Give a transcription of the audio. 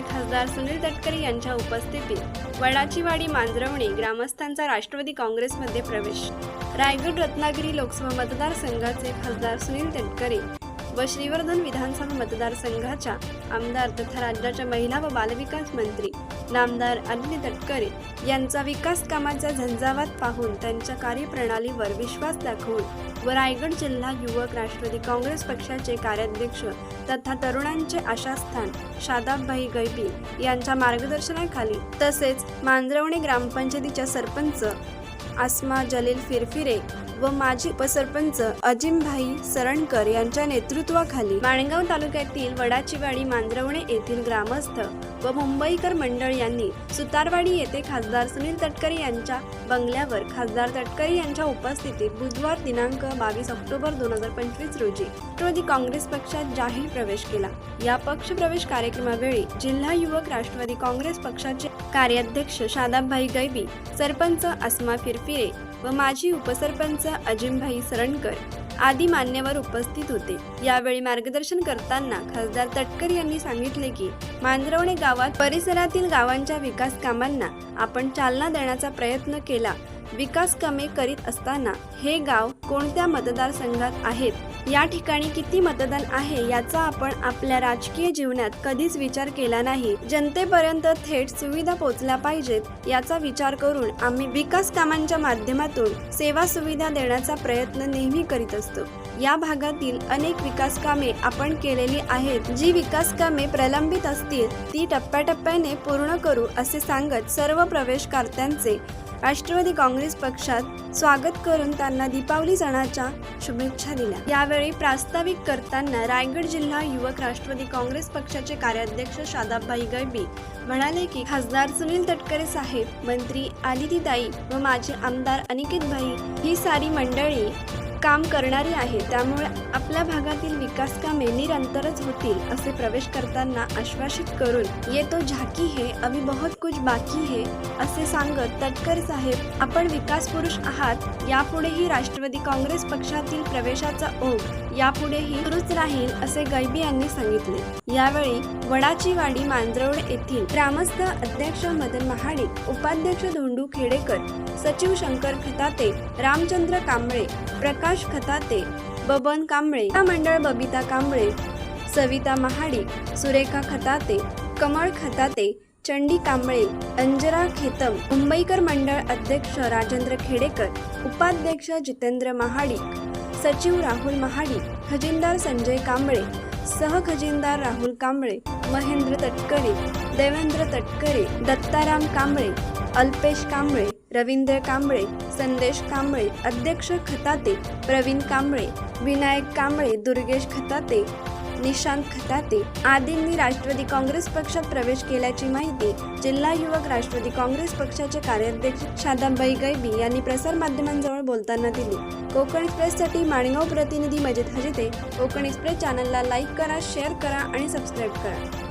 येथे खासदार सुनील तटकरे यांच्या उपस्थितीत वडाचीवाडी मांजरवणे ग्रामस्थांचा राष्ट्रवादी काँग्रेसमध्ये प्रवेश. रायगड रत्नागिरी लोकसभा मतदारसंघाचे खासदार सुनील तटकरे व श्रीवर्धन विधानसभा मतदारसंघाच्या आमदार तथा राज्याच्या महिला व बालविकास मंत्री नामदार अनिल तटकरे यांचा विकास कामाचा झंझावात पाहून त्यांच्या कार्यप्रणालीवर विश्वास दाखवून व रायगड जिल्हा युवक राष्ट्रवादी काँग्रेस पक्षाचे कार्याध्यक्ष तथा तरुणांचे आशास्थान शादाबभाई गैबी यांच्या मार्गदर्शनाखाली तसेच मांजरवणे ग्रामपंचायतीच्या सरपंच आसमा जलील फिरफिरे व माजी उपसरपंच अजिमभाई सरणकर यांच्या नेतृत्वाखाली माणगाव तालुक्यातील वडाचीवाडी मांजरवणे येथील ग्रामस्थ व मुंबईकर मंडळ यांनी सुतारवाडी येथे खासदार सुनील तटकरे यांच्या बंगल्यावर खासदार तटकरे यांच्या उपस्थितीत बुधवार दिनांक बावीस ऑक्टोबर दोन हजार पंचवीस रोजी राष्ट्रवादी काँग्रेस पक्षात जाहीर प्रवेश केला. या पक्ष प्रवेश कार्यक्रमावेळी जिल्हा युवक राष्ट्रवादी काँग्रेस पक्षाचे कार्याध्यक्ष शादाबभाई गैबी सरपंच अस्मा फिरफिरे व माजी उपसरपंच अजिमभाई सरणकर आदी मान्यवर उपस्थित होते. यावेळी मार्गदर्शन करताना खासदार तटकर यांनी सांगितले की मांजरवणे गावात परिसरातील गावांच्या विकास कामांना आपण चालना देण्याचा प्रयत्न केला. विकास कामे करीत असताना हे गाव कोणत्या मतदारसंघात आहेत? या ठिकाणी किती मतदान आहे याचा आपण आपल्या राजकीय जीवनात कधीच विचार केला नाही. जनतेपर्यंत थेट सुविधा पोहोचल्या पाहिजेत याचा विचार करून आम्ही विकास कामांच्या माध्यमातून सेवा सुविधा देण्याचा प्रयत्न नेहमी करीत असतो. या भागातील अनेक विकास कामे आपण केलेली आहेत. जी विकास कामे प्रलंबित असतील ती टप्प्याटप्प्याने पूर्ण करू असे सांगत सर्व प्रवेशकर्त्यांचे राष्ट्रवादी काँग्रेस पक्षात स्वागत करून त्यांना दीपावली सणाच्या शुभेच्छा दिल्या. यावेळी प्रास्ताविक करताना रायगड जिल्हा युवक राष्ट्रवादी काँग्रेस पक्षाचे कार्याध्यक्ष शादाबभाई गैबी म्हणाले की खासदार सुनील तटकरे साहेब मंत्री आदितीताई व माजी आमदार अनिकेत भाई ही सारी मंडळी काम करणारी आहे. त्यामुळे आपल्या भागातील विकास कामे निरंतरच होतील असे प्रवेश करताना आश्वासित करून ये तो झाकी हे अभी बहुत कुछ बाकी हे असे सांगत तटकर साहेब आपण विकास पुरुष आहात यापुढेही राष्ट्रवादी काँग्रेस पक्षातील प्रवेशाचा ओघ यापुढेही सुरूच राहील असे गैबी यांनी सांगितले. यावेळी वडाची वाडी मांजरवड येथील ग्रामस्थ अध्यक्ष मदन महाडिक उपाध्यक्ष धोंडू खेडेकर सचिव शंकर खताते रामचंद्र कांबळे प्रकाश खताते बबन कांबळे मंडळ बबिता कांबळे सविता महाडिक सुरेखा खताते कमळ खताते चंडी कांबळे अंजरा खेतम मुंबईकर मंडळ अध्यक्ष राजेंद्र खेडेकर उपाध्यक्ष जितेंद्र महाडिक सचिव राहुल महाडिक खजिनदार संजय कांबळे सहखजिनदार राहुल कांबळे महेंद्र तटकरे देवेंद्र तटकरे दत्ताराम कांबळे अल्पेश कांबळे रवींद्र कांबळे संदेश कांबळे अध्यक्ष खताते प्रवीण कांबळे विनायक कांबळे दुर्गेश खताते निशांत खताते. आदींनी राष्ट्रवादी काँग्रेस पक्षात प्रवेश केल्याची माहिती जिल्हा युवक राष्ट्रवादी काँग्रेस पक्षाचे कार्याध्यक्ष शादाबाई गैबी यांनी प्रसारमाध्यमांजवळ बोलताना दिली. कोकण एक्सप्रेससाठी माणगाव प्रतिनिधी मजिद हजिते कोकण एक्सप्रेस चॅनलला लाईक करा शेअर करा आणि सबस्क्राईब करा.